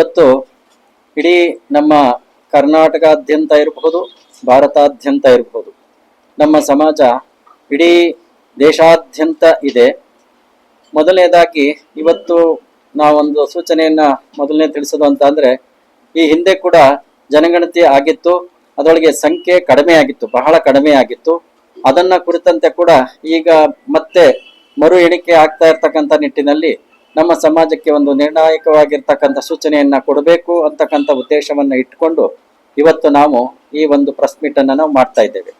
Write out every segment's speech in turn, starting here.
ಇವತ್ತು ಇಡೀ ನಮ್ಮ ಕರ್ನಾಟಕಾದ್ಯಂತ ಇರಬಹುದು, ಭಾರತಾದ್ಯಂತ ಇರಬಹುದು. ನಮ್ಮ ಸಮಾಜ ಇಡೀ ದೇಶಾದ್ಯಂತ ಇದೆ. ಮೊದಲನೇದಾಗಿ ಇವತ್ತು ನಾವೊಂದು ಸೂಚನೆಯನ್ನ ಮೊದಲನೇ ತಿಳಿಸೋದು ಅಂತ ಅಂದರೆ ಈ ಹಿಂದೆ ಕೂಡ ಜನಗಣತಿ ಆಗಿತ್ತು, ಅದರೊಳಗೆ ಸಂಖ್ಯೆ ಕಡಿಮೆ ಆಗಿತ್ತು, ಬಹಳ ಕಡಿಮೆ ಆಗಿತ್ತು. ಅದನ್ನ ಕುರಿತಂತೆ ಕೂಡ ಈಗ ಮತ್ತೆ ಮರು ಎಣಿಕೆ ಆಗ್ತಾ ಇರ್ತಕ್ಕಂಥ ನಿಟ್ಟಿನಲ್ಲಿ ನಮ್ಮ ಸಮಾಜಕ್ಕೆ ಒಂದು ನಿರ್ಣಾಯಕವಾಗಿರ್ತಕ್ಕಂಥ ಸೂಚನೆಯನ್ನ ಕೊಡಬೇಕು ಅಂತಕ್ಕಂಥ ಉದ್ದೇಶವನ್ನ ಇಟ್ಕೊಂಡು ಇವತ್ತು ನಾವು ಈ ಒಂದು ಪ್ರೆಸ್ ಮೀಟನ್ನು ನಾವು ಮಾಡ್ತಾ ಇದ್ದೇವೆ.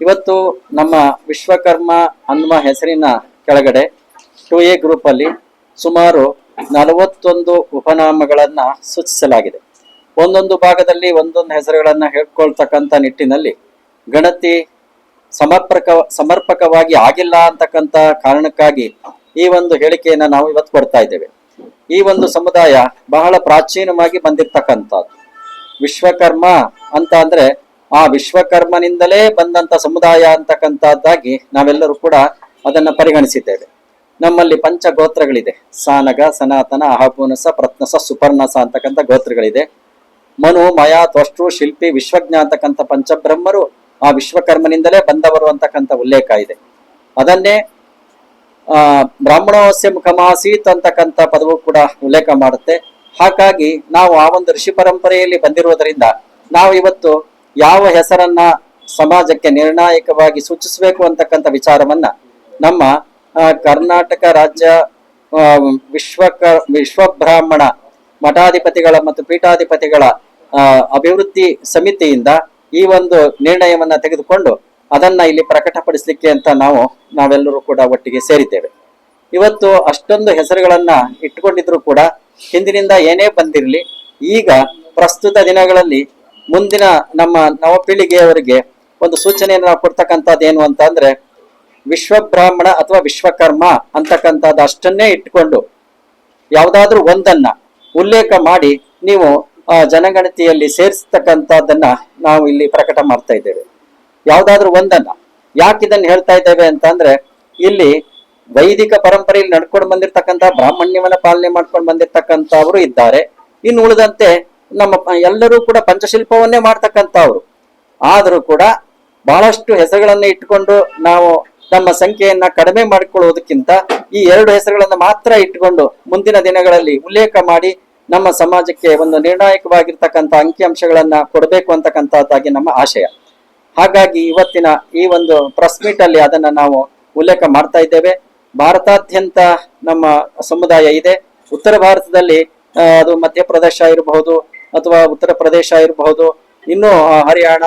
ಇವತ್ತು ನಮ್ಮ ವಿಶ್ವಕರ್ಮ ಅನ್ನುವ ಹೆಸರಿನ ಕೆಳಗಡೆ ಟು ಎ ಗ್ರೂಪ್ ಅಲ್ಲಿ ಸುಮಾರು ನಲವತ್ತೊಂದು ಉಪನಾಮಗಳನ್ನ ಸೂಚಿಸಲಾಗಿದೆ. ಒಂದೊಂದು ಭಾಗದಲ್ಲಿ ಒಂದೊಂದು ಹೆಸರುಗಳನ್ನ ಹೇಳ್ಕೊಳ್ತಕ್ಕಂಥ ನಿಟ್ಟಿನಲ್ಲಿ ಗಣತಿ ಸಮರ್ಪಕ ಸಮರ್ಪಕವಾಗಿ ಆಗಿಲ್ಲ ಅಂತಕ್ಕಂಥ ಕಾರಣಕ್ಕಾಗಿ ಈ ಒಂದು ಹೇಳಿಕೆಯನ್ನು ನಾವು ಇವತ್ತು ಕೊಡ್ತಾ ಇದ್ದೇವೆ. ಈ ಒಂದು ಸಮುದಾಯ ಬಹಳ ಪ್ರಾಚೀನವಾಗಿ ಬಂದಿರ್ತಕ್ಕಂಥದ್ದು. ವಿಶ್ವಕರ್ಮ ಅಂತ ಅಂದ್ರೆ ಆ ವಿಶ್ವಕರ್ಮನಿಂದಲೇ ಬಂದಂತ ಸಮುದಾಯ ಅಂತಕ್ಕಂಥದ್ದಾಗಿ ನಾವೆಲ್ಲರೂ ಕೂಡ ಅದನ್ನ ಪರಿಗಣಿಸಿದ್ದೇವೆ. ನಮ್ಮಲ್ಲಿ ಪಂಚ ಗೋತ್ರಗಳಿದೆ ಸಾನಗ, ಸನಾತನ, ಅಹಪುನಸ, ಪ್ರತ್ನಸ, ಸುಪರ್ಣಸ ಅಂತಕ್ಕಂಥ ಗೋತ್ರಗಳಿದೆ. ಮನು, ಮಯ, ತ್ವಷ್ಟು, ಶಿಲ್ಪಿ, ವಿಶ್ವಜ್ಞ ಅಂತಕ್ಕಂಥ ಪಂಚಬ್ರಹ್ಮರು ಆ ವಿಶ್ವಕರ್ಮನಿಂದಲೇ ಬಂದವರು ಅಂತಕ್ಕಂಥ ಉಲ್ಲೇಖ ಇದೆ. ಅದನ್ನೇ ಆ, ಬ್ರಾಹ್ಮಣೋಸ್ಯ ಮುಖಮಾಸೀತ್ ಅಂತಕ್ಕಂಥ ಪದವು ಕೂಡ ಉಲ್ಲೇಖ ಮಾಡುತ್ತೆ. ಹಾಗಾಗಿ ನಾವು ಆ ಒಂದು ಋಷಿ ಪರಂಪರೆಯಲ್ಲಿ ಬಂದಿರುವುದರಿಂದ ನಾವು ಇವತ್ತು ಯಾವ ಹೆಸರನ್ನ ಸಮಾಜಕ್ಕೆ ನಿರ್ಣಾಯಕವಾಗಿ ಸೂಚಿಸಬೇಕು ಅಂತಕ್ಕಂಥ ವಿಚಾರವನ್ನ ನಮ್ಮ ಕರ್ನಾಟಕ ರಾಜ್ಯ ವಿಶ್ವಕ ವಿಶ್ವಬ್ರಾಹ್ಮಣ ಮಠಾಧಿಪತಿಗಳ ಮತ್ತು ಪೀಠಾಧಿಪತಿಗಳ ಅಭಿವೃದ್ಧಿ ಸಮಿತಿಯಿಂದ ಈ ಒಂದು ನಿರ್ಣಯವನ್ನ ತೆಗೆದುಕೊಂಡು ಅದನ್ನ ಇಲ್ಲಿ ಪ್ರಕಟಪಡಿಸಲಿಕ್ಕೆ ಅಂತ ನಾವು, ನಾವೆಲ್ಲರೂ ಕೂಡ ಒಟ್ಟಿಗೆ ಸೇರಿದ್ದೇವೆ. ಇವತ್ತು ಅಷ್ಟೊಂದು ಹೆಸರುಗಳನ್ನ ಇಟ್ಟುಕೊಂಡಿದ್ರು ಕೂಡ ಹಿಂದಿನಿಂದ ಏನೇ ಬಂದಿರಲಿ, ಈಗ ಪ್ರಸ್ತುತ ದಿನಗಳಲ್ಲಿ ಮುಂದಿನ ನಮ್ಮ ನವಪೀಳಿಗೆಯವರಿಗೆ ಒಂದು ಸೂಚನೆಯನ್ನು ನಾವು ಕೊಡ್ತಕ್ಕಂಥದ್ದು ಏನು ಅಂತ ಅಂದ್ರೆ, ವಿಶ್ವಬ್ರಾಹ್ಮಣ ಅಥವಾ ವಿಶ್ವಕರ್ಮ ಅಂತಕ್ಕಂಥದ್ದು ಅಷ್ಟನ್ನೇ ಇಟ್ಕೊಂಡು ಯಾವುದಾದ್ರೂ ಒಂದನ್ನ ಉಲ್ಲೇಖ ಮಾಡಿ ನೀವು ಜನಗಣತಿಯಲ್ಲಿ ಸೇರಿಸ್ತಕ್ಕಂಥದ್ದನ್ನ ನಾವು ಇಲ್ಲಿ ಪ್ರಕಟ ಮಾಡ್ತಾ ಇದ್ದೇವೆ. ಯಾವುದಾದ್ರೂ ಒಂದನ್ನ. ಯಾಕೆ ಇದನ್ನ ಹೇಳ್ತಾ ಇದ್ದೇವೆ ಅಂತಂದ್ರೆ, ಇಲ್ಲಿ ವೈದಿಕ ಪರಂಪರೆಯಲ್ಲಿ ನಡ್ಕೊಂಡು ಬಂದಿರತಕ್ಕಂತ ಬ್ರಾಹ್ಮಣ್ಯವನ್ನ ಪಾಲನೆ ಮಾಡ್ಕೊಂಡು ಬಂದಿರತಕ್ಕಂಥವ್ರು ಇದ್ದಾರೆ. ಇನ್ನು ಉಳಿದಂತೆ ನಮ್ಮ ಎಲ್ಲರೂ ಕೂಡ ಪಂಚಶಿಲ್ಪವನ್ನೇ ಮಾಡ್ತಕ್ಕಂಥವ್ರು. ಆದರೂ ಕೂಡ ಬಹಳಷ್ಟು ಹೆಸರುಗಳನ್ನ ಇಟ್ಟುಕೊಂಡು ನಾವು ನಮ್ಮ ಸಂಖ್ಯೆಯನ್ನ ಕಡಿಮೆ ಮಾಡಿಕೊಳ್ಳುವುದಕ್ಕಿಂತ ಈ ಎರಡು ಹೆಸರುಗಳನ್ನು ಮಾತ್ರ ಇಟ್ಟುಕೊಂಡು ಮುಂದಿನ ದಿನಗಳಲ್ಲಿ ಉಲ್ಲೇಖ ಮಾಡಿ ನಮ್ಮ ಸಮಾಜಕ್ಕೆ ಒಂದು ನಿರ್ಣಾಯಕವಾಗಿರ್ತಕ್ಕಂಥ ಅಂಕಿಅಂಶಗಳನ್ನ ಕೊಡಬೇಕು ಅಂತಕ್ಕಂಥದ್ದಾಗಿ ನಮ್ಮ ಆಶಯ. ಹಾಗಾಗಿ ಇವತ್ತಿನ ಈ ಒಂದು ಪ್ರೆಸ್ ಮೀಟ್ ಅಲ್ಲಿ ಅದನ್ನ ನಾವು ಉಲ್ಲೇಖ ಮಾಡ್ತಾ ಇದ್ದೇವೆ. ಭಾರತಾದ್ಯಂತ ನಮ್ಮ ಸಮುದಾಯ ಇದೆ. ಉತ್ತರ ಭಾರತದಲ್ಲಿ ಅದು ಮಧ್ಯಪ್ರದೇಶ ಇರಬಹುದು ಅಥವಾ ಉತ್ತರ ಪ್ರದೇಶ ಇರಬಹುದು, ಇನ್ನು ಹರಿಯಾಣ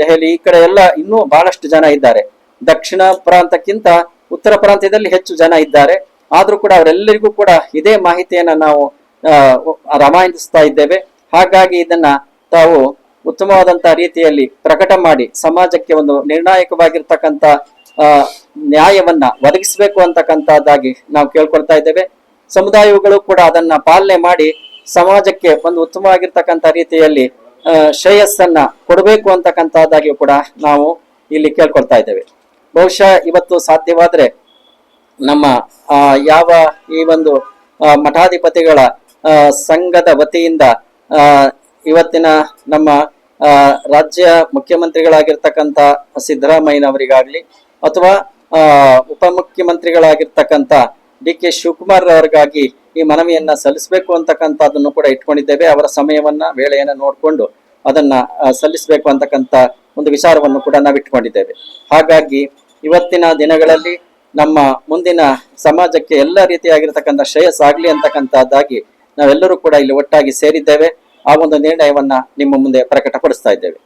ದೆಹಲಿ ಈ ಕಡೆ ಎಲ್ಲ ಇನ್ನೂ ಬಹಳಷ್ಟು ಜನ ಇದ್ದಾರೆ. ದಕ್ಷಿಣ ಪ್ರಾಂತಕ್ಕಿಂತ ಉತ್ತರ ಪ್ರಾಂತ್ಯದಲ್ಲಿ ಹೆಚ್ಚು ಜನ ಇದ್ದಾರೆ. ಆದ್ರೂ ಕೂಡ ಅವರೆಲ್ಲರಿಗೂ ಕೂಡ ಇದೇ ಮಾಹಿತಿಯನ್ನ ನಾವು ರವಾನಿಸ್ತಾ ಇದ್ದೇವೆ. ಹಾಗಾಗಿ ಇದನ್ನ ತಾವು ಉತ್ತಮವಾದಂತಹ ರೀತಿಯಲ್ಲಿ ಪ್ರಕಟ ಮಾಡಿ ಸಮಾಜಕ್ಕೆ ಒಂದು ನಿರ್ಣಾಯಕವಾಗಿರ್ತಕ್ಕಂಥ ನ್ಯಾಯವನ್ನ ಒದಗಿಸಬೇಕು ಅಂತಕ್ಕಂಥದ್ದಾಗಿ ನಾವು ಕೇಳ್ಕೊಳ್ತಾ ಇದ್ದೇವೆ. ಸಮುದಾಯಗಳು ಕೂಡ ಅದನ್ನ ಪಾಲನೆ ಮಾಡಿ ಸಮಾಜಕ್ಕೆ ಒಂದು ಉತ್ತಮವಾಗಿರ್ತಕ್ಕಂಥ ರೀತಿಯಲ್ಲಿ ಶ್ರೇಯಸ್ಸನ್ನ ಕೊಡಬೇಕು ಅಂತಕ್ಕಂಥದ್ದಾಗಿ ಕೂಡ ನಾವು ಇಲ್ಲಿ ಕೇಳ್ಕೊಳ್ತಾ ಇದ್ದೇವೆ. ಬಹುಶಃ ಇವತ್ತು ಸಾಧ್ಯವಾದ್ರೆ ನಮ್ಮ ಯಾವ ಈ ಒಂದು ಮಠಾಧಿಪತಿಗಳ ಸಂಘದ ವತಿಯಿಂದ ಇವತ್ತಿನ ನಮ್ಮ ರಾಜ್ಯ ಮುಖ್ಯಮಂತ್ರಿಗಳಾಗಿರ್ತಕ್ಕಂಥ ಸಿದ್ದರಾಮಯ್ಯನವರಿಗಾಗ್ಲಿ ಅಥವಾ ಉಪಮುಖ್ಯಮಂತ್ರಿಗಳಾಗಿರ್ತಕ್ಕಂಥ ಡಿ ಕೆ ಶಿವಕುಮಾರ್ ಅವರಿಗಾಗಿ ಈ ಮನವಿಯನ್ನ ಸಲ್ಲಿಸಬೇಕು ಅಂತಕ್ಕಂಥದ್ದನ್ನು ಕೂಡ ಇಟ್ಕೊಂಡಿದ್ದೇವೆ. ಅವರ ಸಮಯವನ್ನ, ವೇಳೆಯನ್ನ ನೋಡಿಕೊಂಡು ಅದನ್ನ ಸಲ್ಲಿಸಬೇಕು ಅಂತಕ್ಕಂಥ ಒಂದು ವಿಚಾರವನ್ನು ಕೂಡ ನಾವು ಇಟ್ಕೊಂಡಿದ್ದೇವೆ ಹಾಗಾಗಿ ಇವತ್ತಿನ ದಿನಗಳಲ್ಲಿ ನಮ್ಮ ಮುಂದಿನ ಸಮಾಜಕ್ಕೆ ಎಲ್ಲ ರೀತಿಯಾಗಿರ್ತಕ್ಕಂಥ ಶ್ರೇಯಸ್ಸಾಗ್ಲಿ ಅಂತಕ್ಕಂಥದ್ದಾಗಿ ನಾವೆಲ್ಲರೂ ಕೂಡ ಇಲ್ಲಿ ಒಟ್ಟಾಗಿ ಸೇರಿದ್ದೇವೆ. ಆ ಒಂದು ನಿರ್ಣಯವನ್ನ ನಿಮ್ಮ ಮುಂದೆ ಪ್ರಕಟಪಡಿಸ್ತಾ ಇದ್ದೇವೆ.